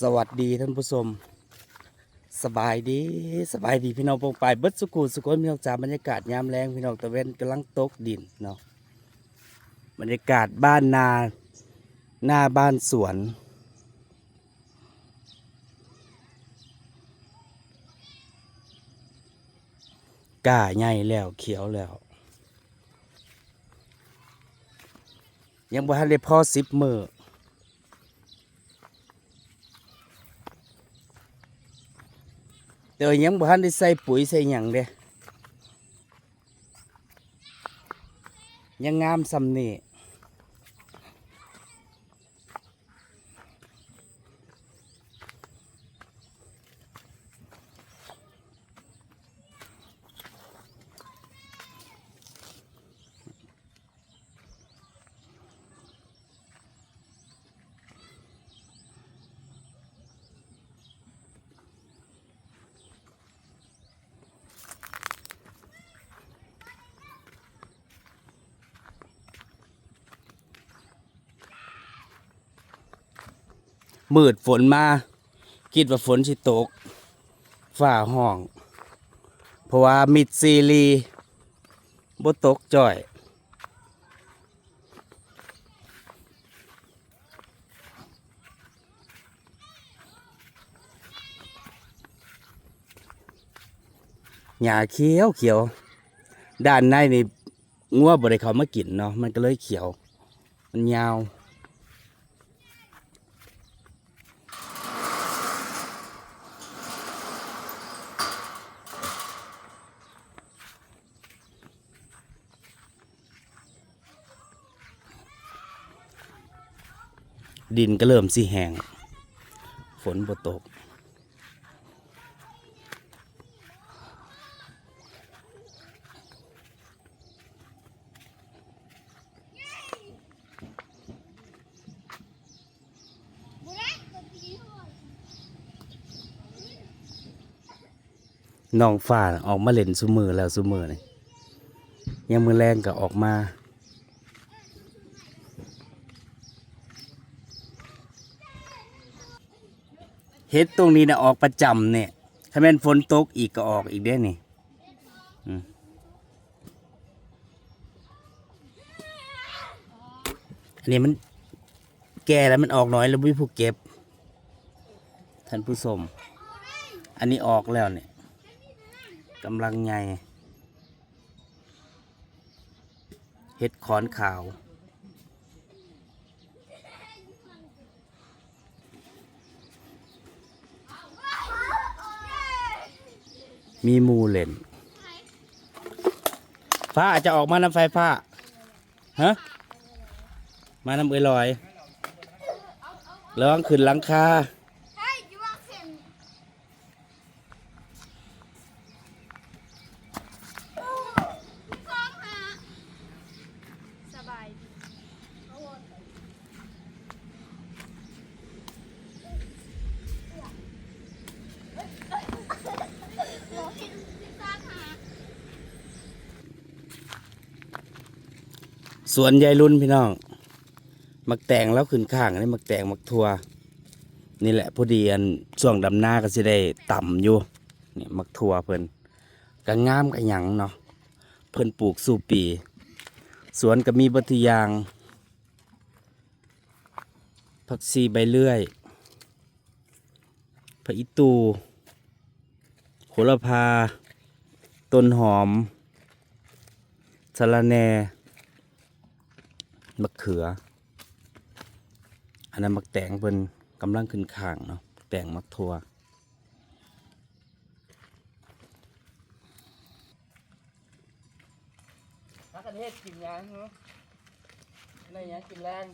สวัสดีท่านผู้ชมสบายดีสบายดีพี่น้องปองปายเบิดสุกูสุกนพี่น้องจาบรรยากาศยามแรงพี่น้องตะเวนกำลังตกดินเนาะบรรยากาศบ้านนาหน้าบ้านสวนก้าใหญ่แล้วเขียวแล้ว ยังบ่ทันได้พ่อสิบมือ แต่ว่ายังบ่ทันได้ใส่ปุ๋ยใส่หยังเด้ยังงามซำนี่ มืดฝนมาคิดว่าฝนสิตกฝ่าห้อง เพราะว่ามิดซีรีบ่ตกจ่อยหญ้าเขียวเขียว ด้านในนี่งัวบ่ได้เขามากินเนาะมันก็เลยเขียว มันยาว ดินก็เริ่มสิแห้งฝนบ่ตก น้องฟ้าน่ะออกมาเล่นซุมือแล้วซุมือนี่ยังมือแรงก็ออกมา เฮ็ดตรงนี้นะออกประจำเนี่ยถ้าแม่นฝนตกอีกก็ออกอีกได้นี่ยอันนี้มันแก่แล้วมันออกน้อยแล้ววิผู้เก็บ ท่านผู้ชมอันนี้ออกแล้วเนี่ยกำลังใหญ่เห็ดขอนขาว มีมูเล่นฟ้าจะออกมาน้ำไฟฟ้าฮะมาน้ำเอยลอยร้องขึ้นหลังคา Hey, you want him? ฟ้องหาสบายดีฟ้องหา สวนยายรุ่นพี่น้อง มักแตงแล้วขึ้นข้างนี่มักแตงมักทัว นี่แหละพอดีอันช่วงดำหน้าก็สิได้ต่ำอยู่นี่มักทัวเพิ่นก็งามก็หยังเนาะเพิ่นปลูกสู่ปี สวนก็มีบัตยางผักชีใบเลื่อยผักอีตูโหระพา ต้นหอมสะระแหน่ มะเขือ อันนั้นมักแตงเพิ่นกำลังขึ้นข้างเนาะแตงมักทัวพักกันเทศกินยังเนาะอะไรยังกินแรง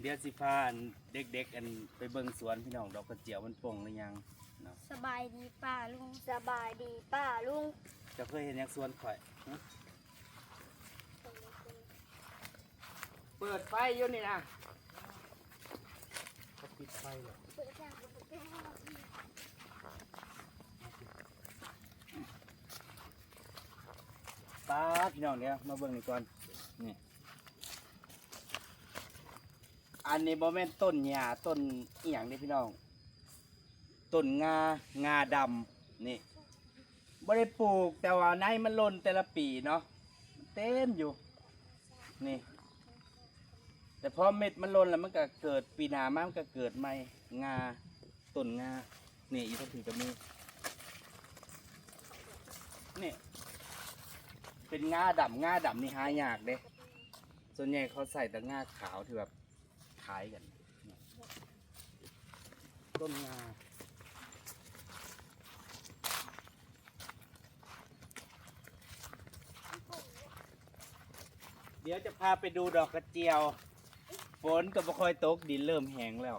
เดี๋ยวสิพาอันเด็กๆ อันไปเบิ่งสวนพี่น้องดอกกระเจียวมันป่งหรือยังเนาะสบายดีป้าลุง สบายดีป้าลุงเจะเคยเห็นยังสวนข่อยฮะเปิดไฟอยู่นี่นะเขาปิดไฟเหรอป้าดพี่น้องเดี๋ยวมาเบิ่งนี่ก่อนนี่อันนี้บ่แม่นต้นหญ้าต้นอีหยังนี่พี่น้องต้นงางาดำนี่บ่ได้ปลูกแต่ว่าในมันหล่นแต่ละปีเนาะเต็มอยู่นี่ แต่พอเม็ดมันหล่นแล้วมันก็เกิดปีหนามามันก็เกิดใหม่งาต้นงาเนี่ยอีกทีก็มีนี่ยเป็นงาดำงาดำนี่หายากเด้ส่วนใหญ่เขาใส่แต่งาขาวที่แบบขายกัน ต้นงาเดี๋ยวจะพาไปดูดอกกระเจียว ฝนก็บ่ค่อยตกดินเริ่มแห้งแล้ว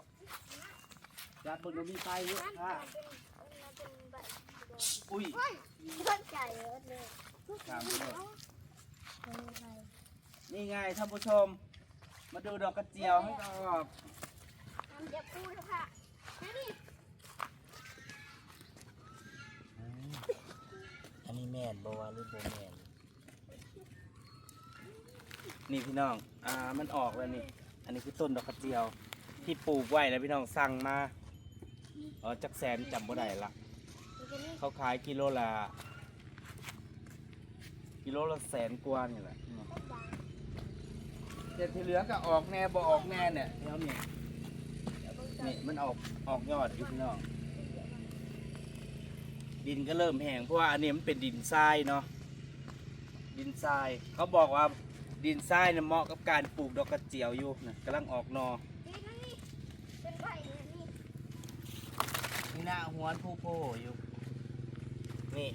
จัดบนนมีไฟเยอะค่ะอุ้ยเข้าใจเยอะเลยถามเลยนี่ไงท่านผู้ชม มาดูดอกกระเจียวให้ดอกทำจะพูดค่ะนี่อันนี้แม่นบวาหรือโบแม่นนี่พี่น้อง อ่า มันออกแล้วนี่ อันนี้คือต้นดอกกระเจียว ที่ปลูกไว้นะพี่น้องสั่งมาเออจักแสนจำบ่ได้ละเขาขายกิโลละกิโลละแสนกว่านี่แหละแต่ที่เหลือก็ออกแน่บ่ออกแน่เนี่ยเดี๋ยวนี่นี่มันออกออกยอดอยู่พี่น้องดินก็เริ่มแห้งเพราะว่าอันนี้มันเป็นดินทรายเนาะดินทรายเขาบอกว่า ดินทรายเนี่ยเหมาะกับการปลูกดอกกระเจียวอยู่นะกำลังออกหนอนี่นี่เป็นใบนี่นี่หน้าหัวผู้โพอยู่นี่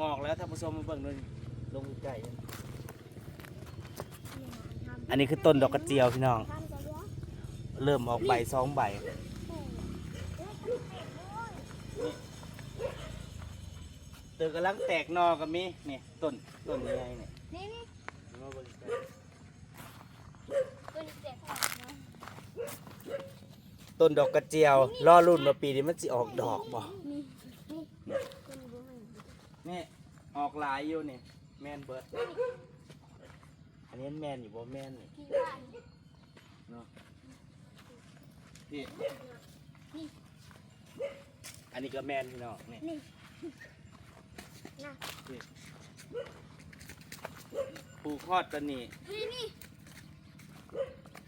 ออกแล้วท่านผู้ชมมาเบิ่งดูนี่ลงใกล้ๆอันนี้คือต้นดอกกระเจียวพี่น้อง ทำจะเลี้ยงเริ่มออกใบสองใบเตือกำลังแตกหนอกับมีนี่ต้นต้นใหญ่ๆเนี่ย นี่นี่มาเบิ่งใกล้ตัวนี้เจ็บหัวนะต้นดอกกระเจียวรอรุ่นมาปีนี้มันสิออกดอกบ่นี่นี่คนรู้มันนี่ออกหลายอยู่นี่แมนเบิร์ดอันนี้แมนอยู่บ่แมนนี่กี่บ้านเนาะพี่นี่อันนี้ก็แมนพี่น้องนี่นี่นะพี่ ปลูกฮอดตัวนี้นี่นี่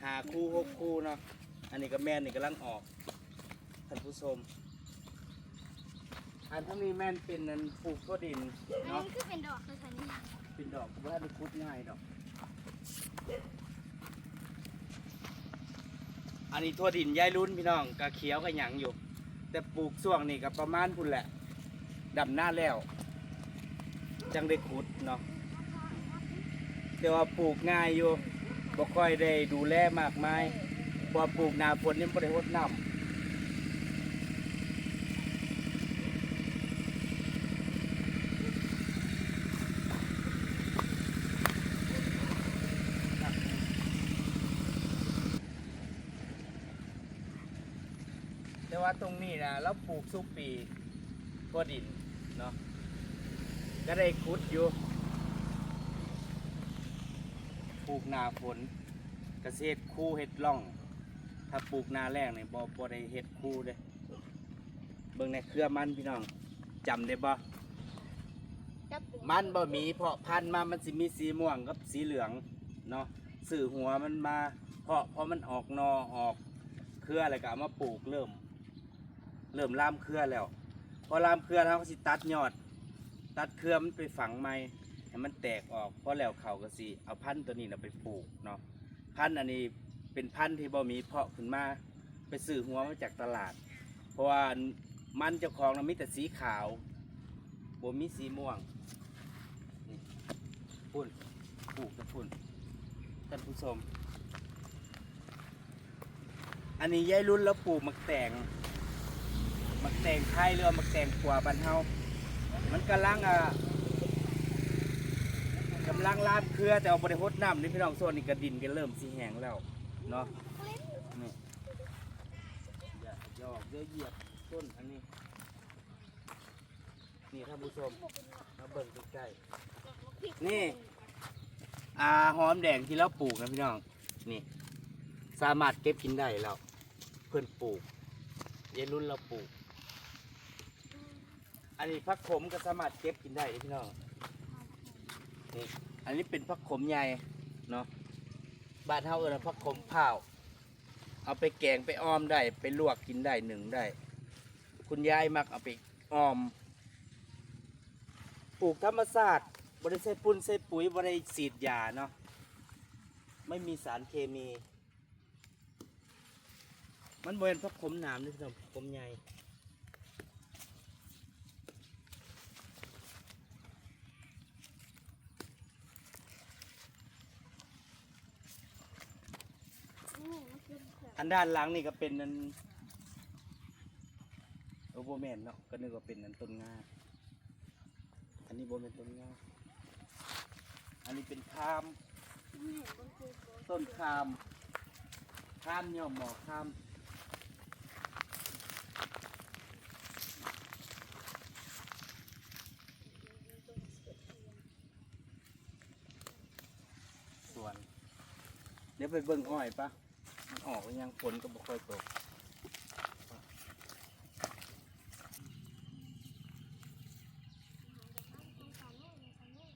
หาคู่หกคู่เนาะอันนี้ก็แมนนี่กำลังออกท่านผู้ชมอันทั้งนี้แมนเป็นนันปลูกทั่วดินอันเนาะนี้คือเป็นดอกคือสันนี่เป็นดอกว่าได้คุดง่ายดอก อันนี้ทั่วดินย้ายรุ่นพี่น้องกะเขียวกะหยังอยู่ แต่ปลูกช่วงนี้ก็ประมาณพุ่นแหละดำหน้าแล้ว จังได้ขุดเนาะ แต่ว่าปลูกง่ายอยู่บ่ค่อยได้ดูแลมากมายพอปลูกหนาฝนนี่บ่ได้รดน้ำแต่ว่าตรงนี้นะเราปลูกสุปีทั่วดินเนาะก็ได้ขุดอยู่ ปลูกนาฝนเกษตรคู่เห็ดล่อง ถ้าปลูกนาแรกเนี่ยบ่บ่ได้เห็ดคู่เด้เบิ่งในเครือมันพี่น้องจำได้บ่มันบ่มีเพาะพันธุ์มามันสิมีสีม่วงกับสีเหลืองเนาะสื่อหัวมันมา เพาะเพอมันออกนอออกเครืออะไรก็เอามาปลูกเริ่ม เริ่มล่ามเครือแล้ว พอล่ามเครือแล้วก็สิตัดยอด ตัดเครือมันไปฝังใหม่ ให้มันแตกออกพอแล้วเขาก็สิเอาพันธุ์ตัวนี้นะไปปลูกเนาะพันธุ์อันนี้เป็นพันธุ์ที่บ่มีเพาะขึ้นมาไปซื้อหัวมาจากตลาด เพราะว่ามันเจ้าของนะมีแต่สีขาวบ่มีสีม่วงนี่พุ่นปลูกแต่พุ่นท่านผู้ชมอันนี้ยายรุ่นแล้วปลูกมักแตงมักแตงไทยหรือมักแตงขัวบ้านเฮามันกำลังอะำลังลาดเครือแต่เอาบริโภคน้ำนี่พี่น้องโซนนี่กระดินก็เริ่มสีแหงแล้วเนาะนี่อย่าหยอกเดี๋ยวเหยียบต้นอันนี้ นี่ท่านผู้ชมมาเบิ่งใกล้ๆนี่อาหอมแดงที่เราปลูกนะพี่น้องนี่ สามารถเก็บกินได้แล้วเพื่อนปลูกเยายรุ่นเราปลูก อันนี้พักขมก็สามารถเก็บกินได้พี่น้อง อันนี้เป็นพักขมใหญ่เนาะบ้านเฮาเอิ้นว่าพักขมเผาเอาไปแกงไปอ้อมได้ ไปลวกกินได้หนึ่งได้ คุณยายมักเอาไปอ้อม ปลูกธรรมศาสตร์บริใส่ปุ่นใส่ปุ๋ยบริสีดยาเนาะไม่มีสารเคมี มันบริเวณพักขมหนามนี่พี่น้องพักขมใหญ่ นี่มันคือเผือก อัน ด้านหลังนี่ก็เป็นนั้นโอโบแมนเนาะก็นึกว่าเป็นนั้นต้นงาอันนี้โบแมนต้นงาอันนี้เป็นคามต้นคามคามย่อมหมอคามสวน เดี๋ยวไปเบิ่งอ้อยปะ ออกหรือยังฝนก็บ่ค่อยตก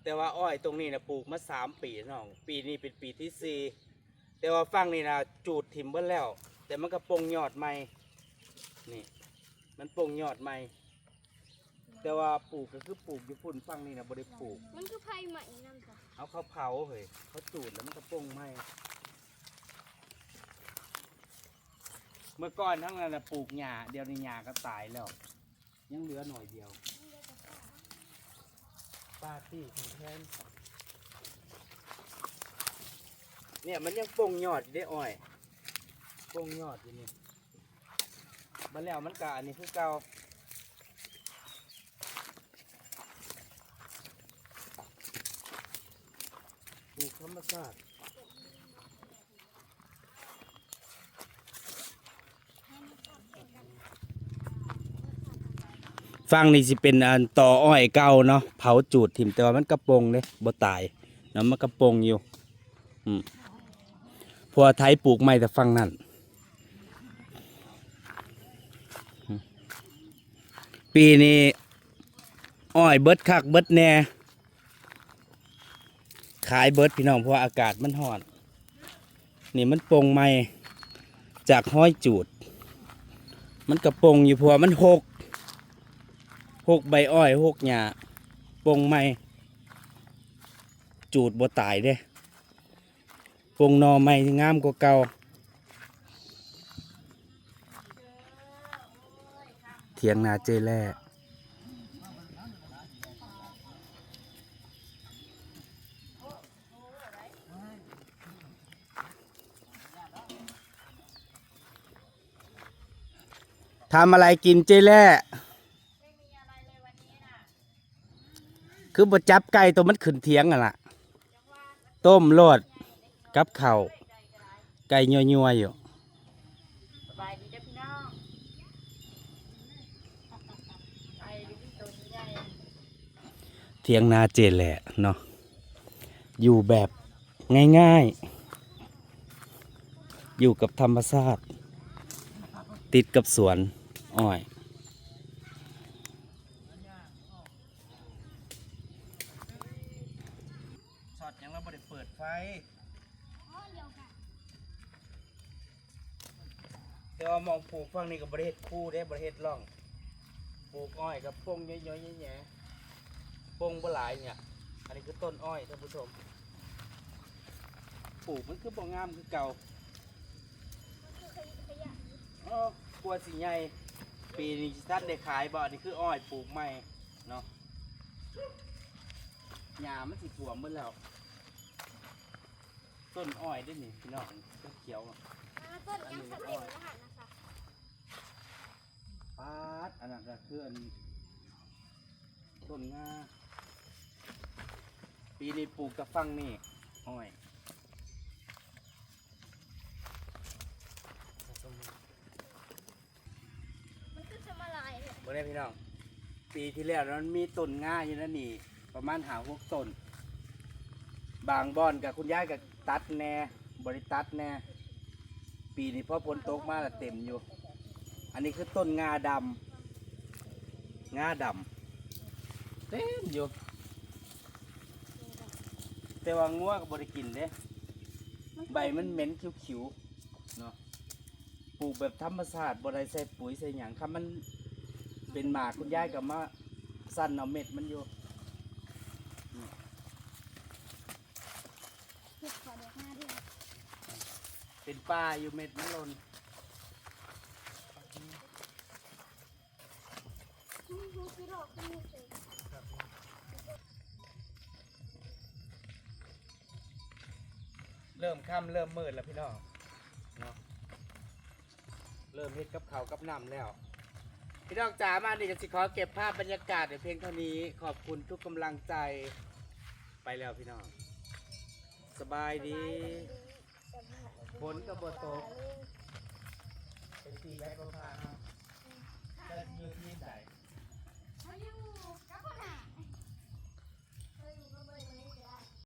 แต่ว่าอ้อยตรงนี้นะปลูกมาสามปีน้องปีนี้เป็นปีที่สี่แต่ว่าฟังนี่นะจูดถิ่มเบิ้แล้ว แต่มันก็ปงยอดใหม่นี่ มันปงยอดใหม่แต่ว่าปลูกก็คือปลูกอยู่พุ่นฟังนี่นะบ่ได้ปลูก มันคือไผ่ใหม่นั่นจ้ะเอาเขาเผาเฮ้ยเขาจูดแล้วมันก็ปงไหม เมื่อก่อนทั้งนั้นนะปลูกหญ้าเดี๋ยวนี้หญ้าก็ตายแล้ว ยังเหลือหน่อยเดียวปาตี้ถึงแทนเนี่ยมันยังปงยอดได้อ้อยปงยอดอยู่นี่มันแล้วมันกะอันนี้คือเก่าปลูกธรรมชาติ ฟังนี่สิเป็นอันต่ออ้อยเก่าเนาะเผาจูดถิ่มแต่ว่ามันกระโปรงเด้บ่ตายเนาะมันกระโปรงอยู่อืมพราไทยปลูกไม่แต่ฟังนั่นปีนี้อ้อยเบิดคักเบิดแหน่ขายเบิดพี่น้องเพราะว่าอากาศมันร้อน นี่มันปงไม่จากห้อยจูด มันกระปงอยู่พราะว่ามันหก หกใบอ้อยหกหญ้าปงไม่จูดบ่ตายเด้ปงนอไม่งามกว่าเก่าเถียงนาเจแล่ทำอะไรกินเจแล่ คือบ่จับไก่ตัวมันขึ้นเทียงอะล่ะ ต้มโลดกับเข่าไก่ยัวๆอยู่สบายดีจ้ะพี่น้องไปดูที่ตัวใหญ่เทียงนาเจแหละเนาะอยู่แบบง่ายๆ อยู่กับธรรมชาติ ติดกับสวนอ้อย ลูกฝั่งนี้กับบริเฮ็ดคู่ได้บริเฮ็ดร่องปลูกอ้อยกับปงย้อยๆแย่ๆปงบ่หลายเนี่ย อันนี้คือต้นอ้อยท่านผู้ชมปลูกมันคือบ่งามคือเก่ามันคือขยะอ้อกลัวสิใหญ่ปีนี้ท่านได้ขายบ่อันนี้คืออ้อยปลูกใหม่เนาะหญ้ามันสิท่วมหมดแล้ว ต้นอ้อยได้นี่พี่น้องเขียวๆอะอ่าต้นยังสำเร็จแล้วค่ะ ปาดอันนั้นก็คืออันต้นงาปีนี้ปลูกกับฟังนี่อ้อยมันคือสมาลายเลยเมื่อไพี่น้องปีที่แล้วนั้นมีต้นงาอยู่นั่นนี่ประมาณหาหกต้น บางบอนกับคุณยายกับตัดแน่บริตัดแน่ ปีนี้พอฝนตกมาแล้วเต็มอยู่อั นนี้คือต้นงาดำงาดำเต็มอยู่ แต่ว่างัวก็บ่ได้กินเด้ใบมันเหม็นคิ้วๆเนาะปลูกแบบธรรมชาติบ่ได้ใส่ปุ๋ยใส่หยังคันมันเป็นหมากคุณยายก็มาสั่นเอาเม็ดมันอยู่เห็ดขอเด็กหน้าด้วยเป็นป่าอยู่เม็ดมันหล่นนี่คือคือหลอกคือมือ เสกเริ่มค่ำเริ่มมืดแล้วพี่น้องเนาะเริ่มเฮ็ดกับเขาวกับน้ำแล้ว พี่น้องจ๋ามาดิจะสิขอเก็บภาพบรรยากาศในเพียงเท่านี้ ขอบคุณทุกกำลังใจไปแล้วพี่น้อง สบายดีฝนก็บ่ตกเป็นสีแบ็คโลพา